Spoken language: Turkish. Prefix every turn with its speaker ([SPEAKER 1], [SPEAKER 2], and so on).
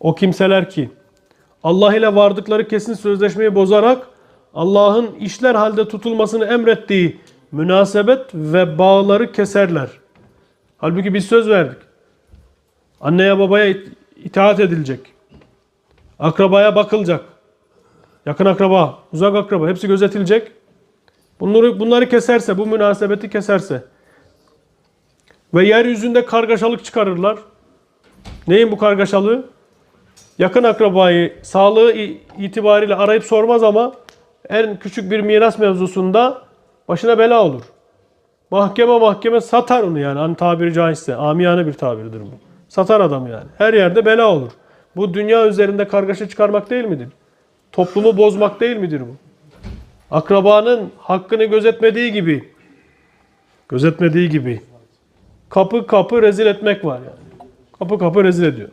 [SPEAKER 1] O kimseler ki Allah ile vardıkları kesin sözleşmeyi bozarak Allah'ın işler halde tutulmasını emrettiği münasebet ve bağları keserler. Halbuki biz söz verdik. Anneye babaya it- itaat edilecek. Akrabaya bakılacak. Yakın akraba, uzak akraba hepsi gözetilecek. Bunları bunları keserse, bu münasebeti keserse ve yeryüzünde kargaşalık çıkarırlar. Neyin bu kargaşalığı? Yakın akrabayı sağlığı itibariyle arayıp sormaz ama en küçük bir miras mevzusunda başına bela olur. Mahkeme mahkeme satar onu yani. Hani tabiri caizse. Amiyane bir tabirdir bu. Satar adam yani. Her yerde bela olur. Bu dünya üzerinde kargaşa çıkarmak değil midir? Toplumu bozmak değil midir bu? Akrabanın hakkını gözetmediği gibi gözetmediği gibi kapı kapı rezil etmek var yani. Kapı kapı rezil ediyor.